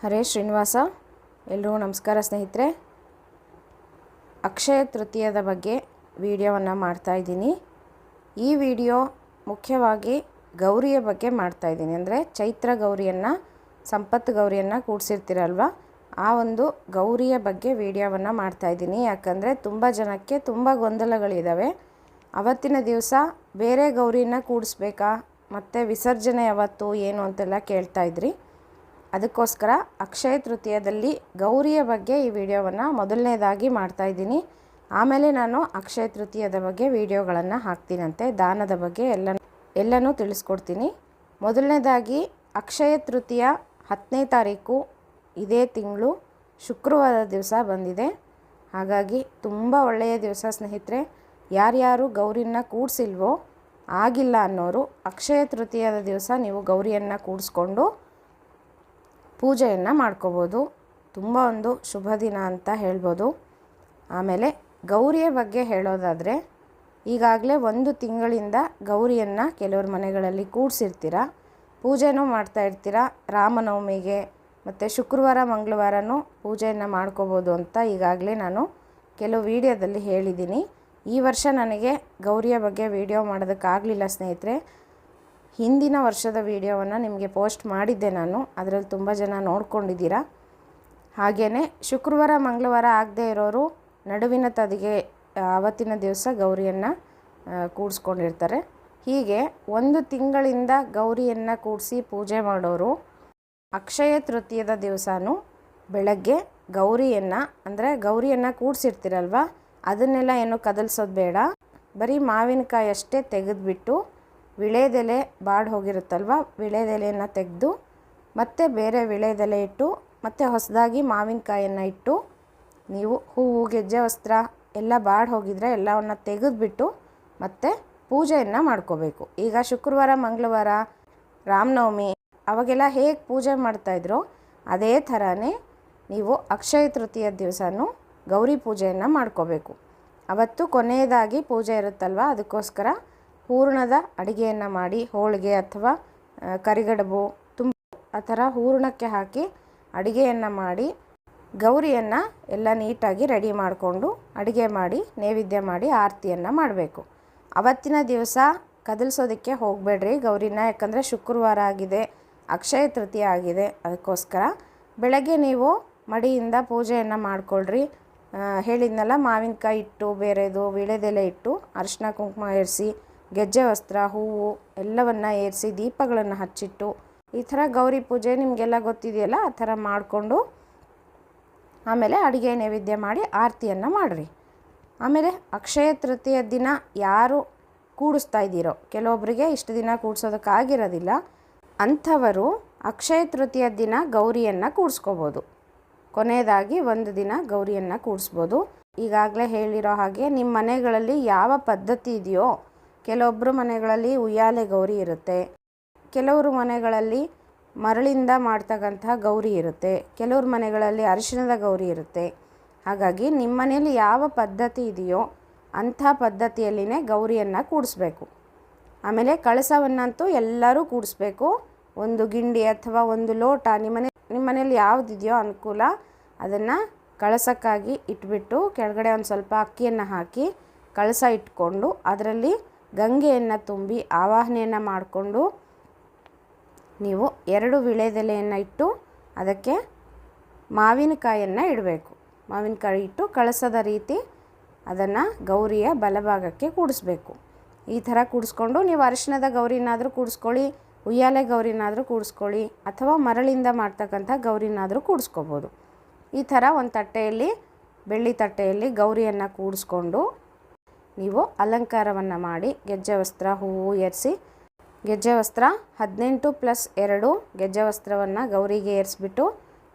ಹರೇ ಶ್ರೀನಿವಾಸ, ಎಲ್ರಿಗೂ ನಮಸ್ಕಾರ ಸ್ನೇಹಿತರೆ. ಅಕ್ಷಯ ತೃತೀಯದ ಬಗ್ಗೆ ವಿಡಿಯೋವನ್ನು ಮಾಡ್ತಾಯಿದ್ದೀನಿ ಈ ವಿಡಿಯೋ ಮುಖ್ಯವಾಗಿ ಗೌರಿಯ ಬಗ್ಗೆ ಮಾಡ್ತಾಯಿದ್ದೀನಿ ಅಂದರೆ ಚೈತ್ರ ಗೌರಿಯನ್ನು ಸಂಪತ್ತು ಗೌರಿಯನ್ನು ಕೂಡಿಸಿರ್ತೀರಲ್ವ? ಆ ಒಂದು ಗೌರಿಯ ಬಗ್ಗೆ ವಿಡಿಯೋವನ್ನು ಮಾಡ್ತಾಯಿದ್ದೀನಿ ಯಾಕಂದರೆ ತುಂಬ ಜನಕ್ಕೆ ತುಂಬ ಗೊಂದಲಗಳಿದ್ದಾವೆ ಅವತ್ತಿನ ದಿವಸ ಬೇರೆ ಗೌರಿಯನ್ನು ಕೂಡಿಸ್ಬೇಕಾ, ಮತ್ತು ವಿಸರ್ಜನೆ ಯಾವತ್ತು, ಏನು ಅಂತೆಲ್ಲ ಕೇಳ್ತಾಯಿದ್ರಿ ಅದಕ್ಕೋಸ್ಕರ ಅಕ್ಷಯ ತೃತೀಯದಲ್ಲಿ ಗೌರಿಯ ಬಗ್ಗೆ ಈ ವಿಡಿಯೋವನ್ನು ಮೊದಲನೇದಾಗಿ ಮಾಡ್ತಾ ಇದ್ದೀನಿ. ಆಮೇಲೆ ನಾನು ಅಕ್ಷಯ ತೃತೀಯದ ಬಗ್ಗೆ ವಿಡಿಯೋಗಳನ್ನು ಹಾಕ್ತೀನಂತೆ. ದಾನದ ಬಗ್ಗೆ ಎಲ್ಲ ಎಲ್ಲನೂ ತಿಳಿಸ್ಕೊಡ್ತೀನಿ. ಮೊದಲನೇದಾಗಿ ಅಕ್ಷಯ ತೃತೀಯ ಹತ್ತನೇ ತಾರೀಕು ಇದೇ ತಿಂಗಳು ಶುಕ್ರವಾರ ದಿವಸ ಬಂದಿದೆ. ಹಾಗಾಗಿ ತುಂಬ ಒಳ್ಳೆಯ ದಿವಸ ಸ್ನೇಹಿತರೆ. ಯಾರ್ಯಾರು ಗೌರಿನ ಕೂಡಿಸಿಲ್ವೋ ಆಗಿಲ್ಲ ಅನ್ನೋರು ಅಕ್ಷಯ ತೃತೀಯದ ದಿವಸ ನೀವು ಗೌರಿಯನ್ನು ಕೂಡಿಸ್ಕೊಂಡು ಪೂಜೆಯನ್ನು ಮಾಡ್ಕೋಬೋದು. ತುಂಬ ಒಂದು ಶುಭ ದಿನ ಅಂತ ಹೇಳ್ಬೋದು. ಆಮೇಲೆ ಗೌರಿಯ ಬಗ್ಗೆ ಹೇಳೋದಾದರೆ, ಈಗಾಗಲೇ ಒಂದು ತಿಂಗಳಿಂದ ಗೌರಿಯನ್ನು ಕೆಲವ್ರ ಮನೆಗಳಲ್ಲಿ ಕೂಡಿಸಿರ್ತೀರ? ಪೂಜೆನೂ ಮಾಡ್ತಾ ಇರ್ತೀರ? ರಾಮನವಮಿಗೆ ಮತ್ತು ಶುಕ್ರವಾರ, ಮಂಗಳವಾರನೂ ಪೂಜೆಯನ್ನು ಮಾಡ್ಕೋಬೋದು ಅಂತ ಈಗಾಗಲೇ ನಾನು ಕೆಲವು ವಿಡಿಯೋದಲ್ಲಿ ಹೇಳಿದ್ದೀನಿ. ಈ ವರ್ಷ ನನಗೆ ಗೌರಿಯ ಬಗ್ಗೆ ವಿಡಿಯೋ ಮಾಡೋದಕ್ಕಾಗಲಿಲ್ಲ ಸ್ನೇಹಿತರೆ. ಹಿಂದಿನ ವರ್ಷದ ವಿಡಿಯೋವನ್ನು ನಿಮಗೆ ಪೋಸ್ಟ್ ಮಾಡಿದ್ದೆ ನಾನು. ಅದರಲ್ಲಿ ತುಂಬ ಜನ ನೋಡ್ಕೊಂಡಿದ್ದೀರಾ? ಹಾಗೆಯೇ ಶುಕ್ರವಾರ, ಮಂಗಳವಾರ ಆಗದೇ ಇರೋರು ನಡುವಿನ ತದಿಗೆ ಆವತ್ತಿನ ದಿವಸ ಗೌರಿಯನ್ನು ಕೂಡಿಸ್ಕೊಂಡಿರ್ತಾರೆ. ಹೀಗೆ ಒಂದು ತಿಂಗಳಿಂದ ಗೌರಿಯನ್ನು ಕೂಡಿಸಿ ಪೂಜೆ ಮಾಡೋರು ಅಕ್ಷಯ ತೃತೀಯದ ದಿವಸನೂ ಬೆಳಗ್ಗೆ ಗೌರಿಯನ್ನು, ಅಂದರೆ ಗೌರಿಯನ್ನು ಕೂಡಿಸಿರ್ತೀರಲ್ವ? ಅದನ್ನೆಲ್ಲ ಏನು ಕದಲ್ಸೋದು ಬೇಡ. ಬರೀ ಮಾವಿನಕಾಯಿ ಅಷ್ಟೇ ತೆಗೆದುಬಿಟ್ಟು ವಿಳೆದೆಲೆ ಬಾಡಿ ಹೋಗಿರುತ್ತಲ್ವ? ವಿಳೆದೆಲೆಯನ್ನು ತೆಗೆದು ಮತ್ತೆ ಬೇರೆ ವಿಳೆದೆಲೆ ಇಟ್ಟು ಮತ್ತೆ ಹೊಸದಾಗಿ ಮಾವಿನಕಾಯನ್ನು ಇಟ್ಟು ನೀವು ಹೂವು ಗೆಜ್ಜೆ, ವಸ್ತ್ರ ಎಲ್ಲ ಬಾಡಿ ಹೋಗಿದ್ರೆ ಎಲ್ಲವನ್ನು ತೆಗೆದುಬಿಟ್ಟು ಮತ್ತೆ ಪೂಜೆಯನ್ನು ಮಾಡ್ಕೋಬೇಕು. ಈಗ ಶುಕ್ರವಾರ, ಮಂಗಳವಾರ, ರಾಮನವಮಿ ಅವಾಗೆಲ್ಲ ಹೇಗೆ ಪೂಜೆ ಮಾಡ್ತಾಯಿದ್ರೋ ಅದೇ ಥರನೇ ನೀವು ಅಕ್ಷಯ ತೃತೀಯ ದಿವಸನೂ ಗೌರಿ ಪೂಜೆಯನ್ನು ಮಾಡ್ಕೋಬೇಕು. ಅವತ್ತು ಕೊನೆಯದಾಗಿ ಪೂಜೆ ಇರುತ್ತಲ್ವ? ಅದಕ್ಕೋಸ್ಕರ ಹೂರಣದ ಅಡುಗೆಯನ್ನು ಮಾಡಿ ಹೋಳಿಗೆ ಅಥವಾ ಕರಿಗಡಬು, ತುಂಬ ಆ ಥರ ಹೂರಣಕ್ಕೆ ಹಾಕಿ ಅಡುಗೆಯನ್ನು ಮಾಡಿ ಗೌರಿಯನ್ನು ಎಲ್ಲ ನೀಟಾಗಿ ರೆಡಿ ಮಾಡಿಕೊಂಡು ಅಡುಗೆ ಮಾಡಿ, ನೈವೇದ್ಯ ಮಾಡಿ, ಆರತಿಯನ್ನು ಮಾಡಬೇಕು. ಅವತ್ತಿನ ದಿವಸ ಕದಲ್ಸೋದಕ್ಕೆ ಹೋಗಬೇಡ್ರಿ ಗೌರಿನ, ಯಾಕಂದರೆ ಶುಕ್ರವಾರ ಆಗಿದೆ, ಅಕ್ಷಯ ತೃತೀಯ ಆಗಿದೆ, ಅದಕ್ಕೋಸ್ಕರ ಬೆಳಗ್ಗೆ ನೀವು ಮಡಿಯಿಂದ ಪೂಜೆಯನ್ನು ಮಾಡಿಕೊಳ್ರಿ. ಹೇಳಿದ್ನಲ್ಲ ಮಾವಿನಕಾಯಿ ಇಟ್ಟು, ಬೇರೆದು ವಿಳೆದೆಲೆ ಇಟ್ಟು ಅರಿಶಿನ ಕುಂಕುಮ ಏರಿಸಿ ಗೆಜ್ಜೆ, ವಸ್ತ್ರ, ಹೂವು ಎಲ್ಲವನ್ನು ಏರಿಸಿ ದೀಪಗಳನ್ನು ಹಚ್ಚಿಟ್ಟು ಈ ಥರ ಗೌರಿ ಪೂಜೆ ನಿಮಗೆಲ್ಲ ಗೊತ್ತಿದೆಯಲ್ಲ ಆ ಥರ ಮಾಡಿಕೊಂಡು ಆಮೇಲೆ ಅಡುಗೆ ನೈವೇದ್ಯ ಮಾಡಿ ಆರತಿಯನ್ನು ಮಾಡಿರಿ. ಆಮೇಲೆ ಅಕ್ಷಯ ತೃತೀಯ ದಿನ ಯಾರು ಕೂಡಿಸ್ತಾ ಇದ್ದೀರೋ ಕೆಲವೊಬ್ಬರಿಗೆ ಇಷ್ಟು ದಿನ ಕೂಡಿಸೋದಕ್ಕಾಗಿರೋದಿಲ್ಲ ಅಂಥವರು ಅಕ್ಷಯ ತೃತೀಯ ದಿನ ಗೌರಿಯನ್ನು ಕೂಡಿಸ್ಕೋಬೋದು. ಕೊನೆಯದಾಗಿ ಒಂದು ದಿನ ಗೌರಿಯನ್ನು ಕೂಡಿಸ್ಬೋದು. ಈಗಾಗಲೇ ಹೇಳಿರೋ ಹಾಗೆ ನಿಮ್ಮ ಮನೆಗಳಲ್ಲಿ ಯಾವ ಪದ್ಧತಿ ಇದೆಯೋ ಕೆಲವೊಬ್ಬರು ಮನೆಗಳಲ್ಲಿ ಉಯ್ಯಾಲೆ ಗೌರಿ ಇರುತ್ತೆ. ಕೆಲವರು ಮನೆಗಳಲ್ಲಿ ಮರಳಿಂದ ಮಾಡ್ತಕ್ಕಂತಹ ಗೌರಿ ಇರುತ್ತೆ. ಕೆಲವ್ರ ಮನೆಗಳಲ್ಲಿ ಅರಿಶಿಣದ ಗೌರಿ ಇರುತ್ತೆ. ಹಾಗಾಗಿ ನಿಮ್ಮ ಮನೆಯಲ್ಲಿ ಯಾವ ಪದ್ಧತಿ ಇದೆಯೋ ಅಂಥ ಪದ್ಧತಿಯಲ್ಲಿನೇ ಗೌರಿಯನ್ನು ಕೂಡಿಸ್ಬೇಕು. ಆಮೇಲೆ ಕಳಸವನ್ನಂತೂ ಎಲ್ಲರೂ ಕೂಡಿಸ್ಬೇಕು. ಒಂದು ಗಿಂಡಿ ಅಥವಾ ಒಂದು ಲೋಟ ನಿಮ್ಮನೆ ನಿಮ್ಮ ಮನೇಲಿ ಯಾವುದಿದೆಯೋ ಅನುಕೂಲ ಅದನ್ನು ಕಳಸಕ್ಕಾಗಿ ಇಟ್ಬಿಟ್ಟು ಕೆಳಗಡೆ ಒಂದು ಸ್ವಲ್ಪ ಅಕ್ಕಿಯನ್ನು ಹಾಕಿ ಕಳಸ ಇಟ್ಕೊಂಡು ಅದರಲ್ಲಿ ಗಂಗೆಯನ್ನು ತುಂಬಿ ಆವಾಹನೆಯನ್ನು ಮಾಡಿಕೊಂಡು ನೀವು ಎರಡು ವಿಳೆದೆಲೆಯನ್ನು ಇಟ್ಟು ಅದಕ್ಕೆ ಮಾವಿನಕಾಯಿಯನ್ನು ಇಡಬೇಕು. ಮಾವಿನಕಾಯಿ ಇಟ್ಟು ಕಳಸದ ರೀತಿ ಅದನ್ನು ಗೌರಿಯ ಬಲಭಾಗಕ್ಕೆ ಕೂಡಿಸ್ಬೇಕು. ಈ ಥರ ಕೂಡಿಸ್ಕೊಂಡು ನೀವು ಅರಿಶಿಣದ ಗೌರಿನಾದರೂ ಕೂಡಿಸ್ಕೊಳ್ಳಿ, ಉಯ್ಯಾಲೆ ಗೌರಿನಾದರೂ ಕೂಡಿಸ್ಕೊಳ್ಳಿ ಅಥವಾ ಮರಳಿಂದ ಮಾಡ್ತಕ್ಕಂಥ ಗೌರಿನಾದರೂ ಕೂಡಿಸ್ಕೋಬೋದು. ಈ ಥರ ಒಂದು ತಟ್ಟೆಯಲ್ಲಿ, ಬೆಳ್ಳಿ ತಟ್ಟೆಯಲ್ಲಿ ಗೌರಿಯನ್ನು ಕೂಡಿಸ್ಕೊಂಡು ನೀವು ಅಲಂಕಾರವನ್ನು ಮಾಡಿ ಗೆಜ್ಜೆ ವಸ್ತ್ರ, ಹೂವು ಏರಿಸಿ, ಗೆಜ್ಜೆ ವಸ್ತ್ರ ಹದಿನೆಂಟು ಪ್ಲಸ್ ಎರಡು ಗೆಜ್ಜೆ ವಸ್ತ್ರವನ್ನು ಗೌರಿಗೆ ಏರಿಸ್ಬಿಟ್ಟು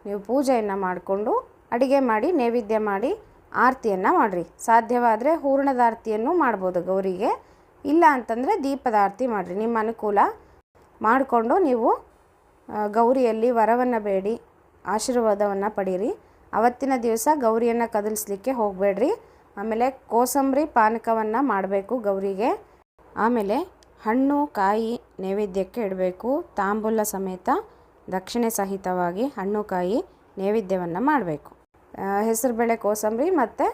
ನೀವು ಪೂಜೆಯನ್ನು ಮಾಡಿಕೊಂಡು ಅಡುಗೆ ಮಾಡಿ, ನೈವೇದ್ಯ ಮಾಡಿ ಆರತಿಯನ್ನು ಮಾಡಿರಿ. ಸಾಧ್ಯವಾದರೆ ಹೂರ್ಣದ ಆರತಿಯನ್ನು ಮಾಡ್ಬೋದು ಗೌರಿಗೆ. ಇಲ್ಲ ಅಂತಂದರೆ ದೀಪದ ಆರತಿ ಮಾಡಿರಿ. ನಿಮ್ಮ ಅನುಕೂಲ ಮಾಡಿಕೊಂಡು ನೀವು ಗೌರಿಯಲ್ಲಿ ವರವನ್ನು ಬೇಡಿ, ಆಶೀರ್ವಾದವನ್ನು ಪಡೀರಿ. ಅವತ್ತಿನ ದಿವಸ ಗೌರಿಯನ್ನು ಕದಲಿಸ್ಲಿಕ್ಕೆ ಹೋಗಬೇಡ್ರಿ. ಆಮೇಲೆ ಕೋಸಂಬರಿ ಪಾನಕವನ್ನು ಮಾಡಬೇಕು ಗೌರಿಗೆ. ಆಮೇಲೆ ಹಣ್ಣು, ಕಾಯಿ ನೈವೇದ್ಯಕ್ಕೆ ಇಡಬೇಕು. ತಾಂಬೂಲ ಸಮೇತ ದಕ್ಷಿಣೆ ಸಹಿತವಾಗಿ ಹಣ್ಣು, ಕಾಯಿ ನೈವೇದ್ಯವನ್ನು ಮಾಡಬೇಕು. ಹೆಸರುಬೇಳೆ ಕೋಸಂಬರಿ ಮತ್ತು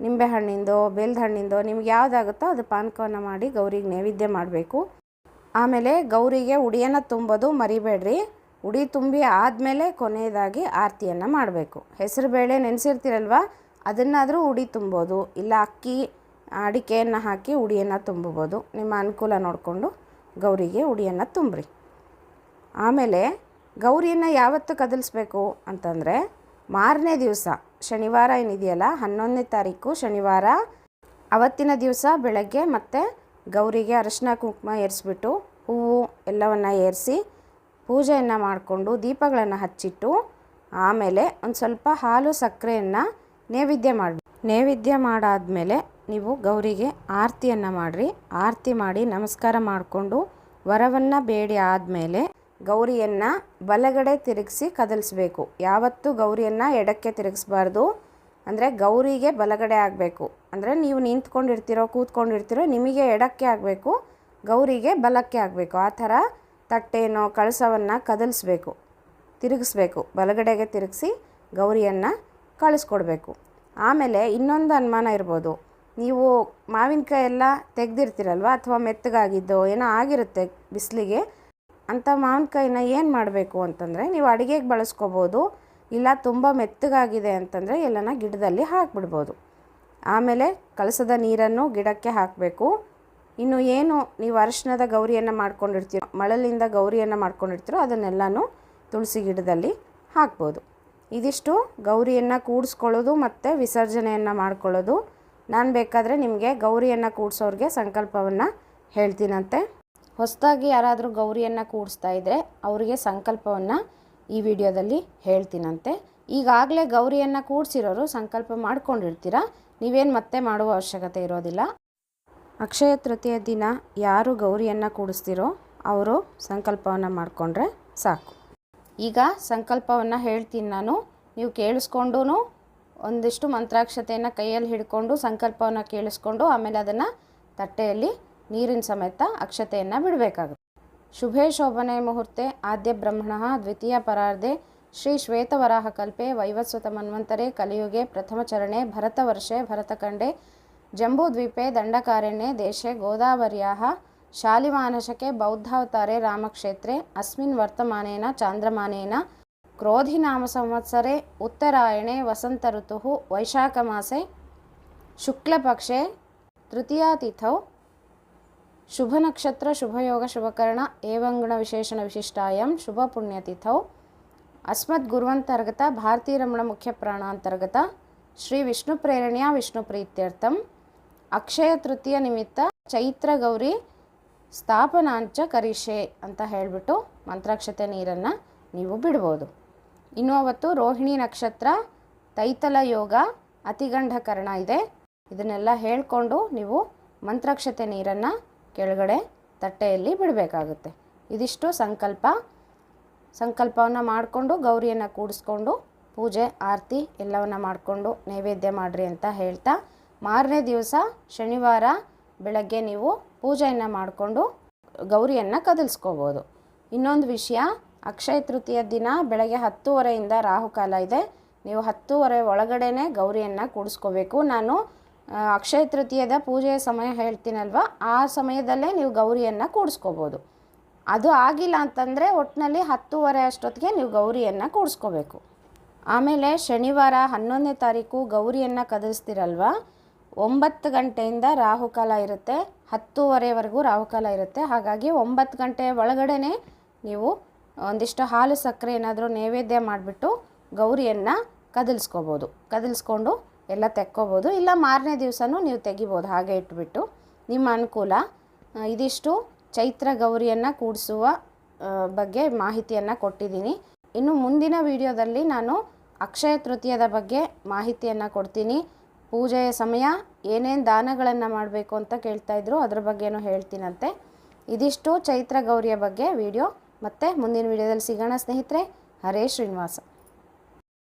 ನಿಂಬೆಹಣ್ಣಿಂದೋ ಬೆಲ್ದ ಹಣ್ಣಿಂದೋ ನಿಮ್ಗೆ ಯಾವುದಾಗುತ್ತೋ ಅದು ಪಾನಕವನ್ನು ಮಾಡಿ ಗೌರಿಗೆ ನೈವೇದ್ಯ ಮಾಡಬೇಕು. ಆಮೇಲೆ ಗೌರಿಗೆ ಉಡಿಯನ್ನು ತುಂಬೋದು ಮರಿಬೇಡ್ರಿ. ಉಡಿ ತುಂಬಿ ಆದಮೇಲೆ ಕೊನೆಯದಾಗಿ ಆರತಿಯನ್ನು ಮಾಡಬೇಕು. ಹೆಸರುಬೇಳೆ ನೆನೆಸಿರ್ತೀರಲ್ವ? ಅದನ್ನಾದರೂ ಉಡಿ ತುಂಬೋದು. ಇಲ್ಲ ಅಕ್ಕಿ, ಅಡಿಕೆಯನ್ನು ಹಾಕಿ ಉಡಿಯನ್ನು ತುಂಬಬೋದು. ನಿಮ್ಮ ಅನುಕೂಲ ನೋಡಿಕೊಂಡು ಗೌರಿಗೆ ಉಡಿಯನ್ನು ತುಂಬ್ರಿ. ಆಮೇಲೆ ಗೌರಿಯನ್ನು ಯಾವತ್ತು ಕದಲಿಸ್ಬೇಕು ಅಂತಂದರೆ ಮಾರನೇ ದಿವಸ, ಶನಿವಾರ ಏನಿದೆಯಲ್ಲ, ಹನ್ನೊಂದನೇ ತಾರೀಕು ಶನಿವಾರ, ಅವತ್ತಿನ ದಿವಸ ಬೆಳಗ್ಗೆ ಮತ್ತು ಗೌರಿಗೆ ಅರಶಿನ ಕುಂಕುಮ ಏರಿಸ್ಬಿಟ್ಟು ಹೂವು ಎಲ್ಲವನ್ನು ಏರಿಸಿ ಪೂಜೆಯನ್ನು ಮಾಡಿಕೊಂಡು ದೀಪಗಳನ್ನು ಹಚ್ಚಿಟ್ಟು ಆಮೇಲೆ ಒಂದು ಸ್ವಲ್ಪ ಹಾಲು ಸಕ್ಕರೆಯನ್ನು ನೈವೇದ್ಯ ಮಾಡಿ. ನೈವೇದ್ಯ ಮಾಡಾದಮೇಲೆ ನೀವು ಗೌರಿಗೆ ಆರತಿಯನ್ನು ಮಾಡಿರಿ. ಆರತಿ ಮಾಡಿ ನಮಸ್ಕಾರ ಮಾಡಿಕೊಂಡು ವರವನ್ನು ಬೇಡಿ ಆದಮೇಲೆ ಗೌರಿಯನ್ನು ಬಲಗಡೆ ತಿರುಗಿಸಿ ಕದಲಿಸ್ಬೇಕು. ಯಾವತ್ತೂ ಗೌರಿಯನ್ನು ಎಡಕ್ಕೆ ತಿರುಗಿಸ್ಬಾರ್ದು. ಅಂದರೆ ಗೌರಿಗೆ ಬಲಗಡೆ ಆಗಬೇಕು. ಅಂದರೆ ನೀವು ನಿಂತ್ಕೊಂಡಿರ್ತೀರೋ, ಕೂತ್ಕೊಂಡಿರ್ತೀರೋ ನಿಮಗೆ ಎಡಕ್ಕೆ ಆಗಬೇಕು. ಗೌರಿಗೆ ಬಲಕ್ಕೆ ಆಗಬೇಕು. ಆ ಥರ ತಟ್ಟೆನೋ, ಕಳಸವನ್ನು ಕದಲಿಸ್ಬೇಕು. ತಿರುಗಿಸ್ಬೇಕು. ಬಲಗಡೆಗೆ ತಿರುಗಿಸಿ ಗೌರಿಯನ್ನು ಕಳಿಸ್ಕೊಡ್ಬೇಕು. ಆಮೇಲೆ ಇನ್ನೊಂದು ಅನುಮಾನ ಇರ್ಬೋದು. ನೀವು ಮಾವಿನಕಾಯಿ ಎಲ್ಲ ತೆಗ್ದಿರ್ತೀರಲ್ವ? ಅಥವಾ ಮೆತ್ತಗಾಗಿದ್ದೋ, ಏನೋ ಆಗಿರುತ್ತೆ ಬಿಸಿಲಿಗೆ? ಅಂಥ ಮಾವಿನಕಾಯಿನ ಏನು ಮಾಡಬೇಕು ಅಂತಂದರೆ, ನೀವು ಅಡುಗೆಗೆ ಬಳಸ್ಕೋಬೋದು. ಇಲ್ಲ ತುಂಬ ಮೆತ್ತಗಾಗಿದೆ ಅಂತಂದರೆ, ಎಲ್ಲನ ಗಿಡದಲ್ಲಿ ಹಾಕಿಬಿಡ್ಬೋದು. ಆಮೇಲೆ ಕಳಸದ ನೀರನ್ನು ಗಿಡಕ್ಕೆ ಹಾಕಬೇಕು. ಇನ್ನು ಏನು ನೀವು ಅರಶಿನದ ಗೌರಿಯನ್ನು ಮಾಡ್ಕೊಂಡಿರ್ತೀರೋ, ಮಳಲಿಂದ ಗೌರಿಯನ್ನು ಮಾಡ್ಕೊಂಡಿರ್ತೀರೋ, ಅದನ್ನೆಲ್ಲನೂ ತುಳಸಿ ಗಿಡದಲ್ಲಿ ಹಾಕ್ಬೋದು. ಇದಿಷ್ಟು ಗೌರಿಯನ್ನು ಕೂಡಿಸ್ಕೊಳ್ಳೋದು ಮತ್ತು ವಿಸರ್ಜನೆಯನ್ನು ಮಾಡ್ಕೊಳ್ಳೋದು. ನಾನು ಬೇಕಾದರೆ ನಿಮಗೆ ಗೌರಿಯನ್ನು ಕೂಡಿಸೋರಿಗೆ ಸಂಕಲ್ಪವನ್ನು ಹೇಳ್ತೀನಂತೆ. ಹೊಸದಾಗಿ ಯಾರಾದರೂ ಗೌರಿಯನ್ನು ಕೂಡಿಸ್ತಾ ಇದ್ದರೆ ಅವರಿಗೆ ಸಂಕಲ್ಪವನ್ನು ಈ ವಿಡಿಯೋದಲ್ಲಿ ಹೇಳ್ತೀನಂತೆ. ಈಗಾಗಲೇ ಗೌರಿಯನ್ನು ಕೂಡಿಸಿರೋರು ಸಂಕಲ್ಪ ಮಾಡ್ಕೊಂಡಿರ್ತೀರ? ನೀವೇನು ಮತ್ತೆ ಮಾಡುವ ಅವಶ್ಯಕತೆ ಇರೋದಿಲ್ಲ. ಅಕ್ಷಯ ತೃತೀಯ ದಿನ ಯಾರು ಗೌರಿಯನ್ನು ಕೂಡಿಸ್ತಿರೋ, ಅವರು ಸಂಕಲ್ಪವನ್ನು ಮಾಡಿಕೊಂಡ್ರೆ ಸಾಕು. ಈಗ ಸಂಕಲ್ಪವನ್ನು ಹೇಳ್ತೀನಿ ನಾನು. ನೀವು ಕೇಳಿಸ್ಕೊಂಡು ಒಂದಿಷ್ಟು ಮಂತ್ರಾಕ್ಷತೆಯನ್ನು ಕೈಯಲ್ಲಿ ಹಿಡ್ಕೊಂಡು ಸಂಕಲ್ಪವನ್ನು ಕೇಳಿಸ್ಕೊಂಡು ಆಮೇಲೆ ಅದನ್ನು ತಟ್ಟೆಯಲ್ಲಿ ನೀರಿನ ಸಮೇತ ಅಕ್ಷತೆಯನ್ನು ಬಿಡಬೇಕಾಗುತ್ತೆ. ಶುಭೇ ಶೋಭನೆ ಮುಹೂರ್ತೆ, ಆದ್ಯ ಬ್ರಹ್ಮಣ, ದ್ವಿತೀಯ ಪರಾರ್ಧೆ, ಶ್ರೀ ಶ್ವೇತವರಾಹ ಕಲ್ಪೆ, ವೈವಸ್ವತ ಮನ್ವಂತರೆ, ಕಲಿಯುಗೆ, ಪ್ರಥಮ ಚರಣೆ ಭರತವರ್ಷೆ ಭರತಖಂಡೆ ಜಂಬೂದ್ವೀಪೆ ದಂಡಕಾರಣ್ಯೆ, ದೇಶೆ ಗೋದಾವರ್ಯಾः शालिवाहनशके बौद्धावतारे रामक्षेत्रे अस्मिन् वर्तमानेन चान्द्रमानेन क्रोधिनामसंवत्सरे उत्तरायणे वसन्तऋतुः वैशाखमासे शुक्लपक्षे तृतीयातिथौ शुभनक्षत्रशुभयोगशुभकर्ण एवङ्गुणविशेषणविशिष्टायां शुभपुण्यतिथौ अस्मद्गुर्वन्तर्गत भारतीरमणमुख्यप्राणान्तर्गत श्रीविष्णुप्रेरणया विष्णुप्रीत्यर्थम् अक्षयतृतीयनिमित्त चैत्रगौरी ಸ್ಥಾಪನಾಂಚ ಕರಿಷೆ ಅಂತ ಹೇಳಿಬಿಟ್ಟು ಮಂತ್ರಾಕ್ಷತೆ ನೀರನ್ನು ನೀವು ಬಿಡ್ಬೋದು. ಇನ್ನು ಅವತ್ತು ರೋಹಿಣಿ ನಕ್ಷತ್ರ, ತೈತಲ ಯೋಗ, ಅತಿಗಂಧಕರಣ ಇದೆ. ಇದನ್ನೆಲ್ಲ ಹೇಳಿಕೊಂಡು ನೀವು ಮಂತ್ರಾಕ್ಷತೆ ನೀರನ್ನು ಕೆಳಗಡೆ ತಟ್ಟೆಯಲ್ಲಿ ಬಿಡಬೇಕಾಗುತ್ತೆ. ಇದಿಷ್ಟು ಸಂಕಲ್ಪ. ಸಂಕಲ್ಪವನ್ನು ಮಾಡಿಕೊಂಡು, ಗೌರಿಯನ್ನು ಕೂಡಿಸ್ಕೊಂಡು, ಪೂಜೆ, ಆರತಿ ಎಲ್ಲವನ್ನು ಮಾಡಿಕೊಂಡು ನೈವೇದ್ಯ ಮಾಡಿರಿ ಅಂತ ಹೇಳ್ತಾ ಮಾರನೇ ದಿವಸ ಶನಿವಾರ ಬೆಳಗ್ಗೆ ನೀವು ಪೂಜೆಯನ್ನು ಮಾಡಿಕೊಂಡು ಗೌರಿಯನ್ನು ಕದಲ್ಸ್ಕೋಬೋದು. ಇನ್ನೊಂದು ವಿಷಯ, ಅಕ್ಷಯ ತೃತೀಯ ದಿನ ಬೆಳಗ್ಗೆ ಹತ್ತುವರೆಯಿಂದ ರಾಹುಕಾಲ ಇದೆ. ನೀವು ಹತ್ತುವರೆ ಒಳಗಡೆನೆ ಗೌರಿಯನ್ನು ಕೂಡಿಸ್ಕೋಬೇಕು. ನಾನು ಅಕ್ಷಯ ತೃತೀಯದ ಪೂಜೆಯ ಸಮಯ ಹೇಳ್ತೀನಲ್ವ? ಆ ಸಮಯದಲ್ಲೇ ನೀವು ಗೌರಿಯನ್ನು ಕೂಡಿಸ್ಕೋಬೋದು. ಅದು ಆಗಿಲ್ಲ ಅಂತಂದರೆ ಒಟ್ಟಿನಲ್ಲಿ ಹತ್ತುವರೆ ಅಷ್ಟೊತ್ತಿಗೆ ನೀವು ಗೌರಿಯನ್ನು ಕೂಡಿಸ್ಕೋಬೇಕು. ಆಮೇಲೆ ಶನಿವಾರ ಹನ್ನೊಂದನೇ ತಾರೀಕು ಗೌರಿಯನ್ನು ಕದಲಿಸ್ತಿರಲ್ವ? ಒಂಬತ್ತು ಗಂಟೆಯಿಂದ ರಾಹುಕಾಲ ಇರುತ್ತೆ, ಹತ್ತುವರೆವರೆಗೂ ರಾಹುಕಾಲ ಇರುತ್ತೆ. ಹಾಗಾಗಿ ಒಂಬತ್ತು ಗಂಟೆ ಒಳಗಡೆ ನೀವು ಒಂದಿಷ್ಟು ಹಾಲು ಸಕ್ಕರೆ ಏನಾದರೂ ನೈವೇದ್ಯ ಮಾಡಿಬಿಟ್ಟು ಗೌರಿಯನ್ನು ಕದಲಿಸ್ಕೋಬೋದು. ಕದಲಿಸ್ಕೊಂಡು ಎಲ್ಲ ತೆಕ್ಕೋಬೋದು. ಇಲ್ಲ ಮಾರನೇ ದಿವಸನೂ ನೀವು ತೆಗಿಬೋದು, ಹಾಗೆ ಇಟ್ಬಿಟ್ಟು. ನಿಮ್ಮ ಅನುಕೂಲ. ಇದಿಷ್ಟು ಚೈತ್ರ ಗೌರಿಯನ್ನು ಕೂಡಿಸುವ ಬಗ್ಗೆ ಮಾಹಿತಿಯನ್ನು ಕೊಟ್ಟಿದ್ದೀನಿ. ಇನ್ನು ಮುಂದಿನ ವಿಡಿಯೋದಲ್ಲಿ ನಾನು ಅಕ್ಷಯ ತೃತೀಯದ ಬಗ್ಗೆ ಮಾಹಿತಿಯನ್ನು ಕೊಡ್ತೀನಿ. ಪೂಜೆಯ ಸಮಯ, ಏನೇನು ದಾನಗಳನ್ನು ಮಾಡಬೇಕು ಅಂತ ಕೇಳ್ತಾ ಇದ್ರು, ಅದ್ರ ಬಗ್ಗೆನೂ ಹೇಳ್ತೀನಂತೆ. ಇದಿಷ್ಟು ಚೈತ್ರ ಗೌರಿಯ ಬಗ್ಗೆ ವಿಡಿಯೋ. ಮತ್ತೆ ಮುಂದಿನ ವಿಡಿಯೋದಲ್ಲಿ ಸಿಗೋಣ ಸ್ನೇಹಿತರೆ. ಹರೇ ಶ್ರೀನಿವಾಸ.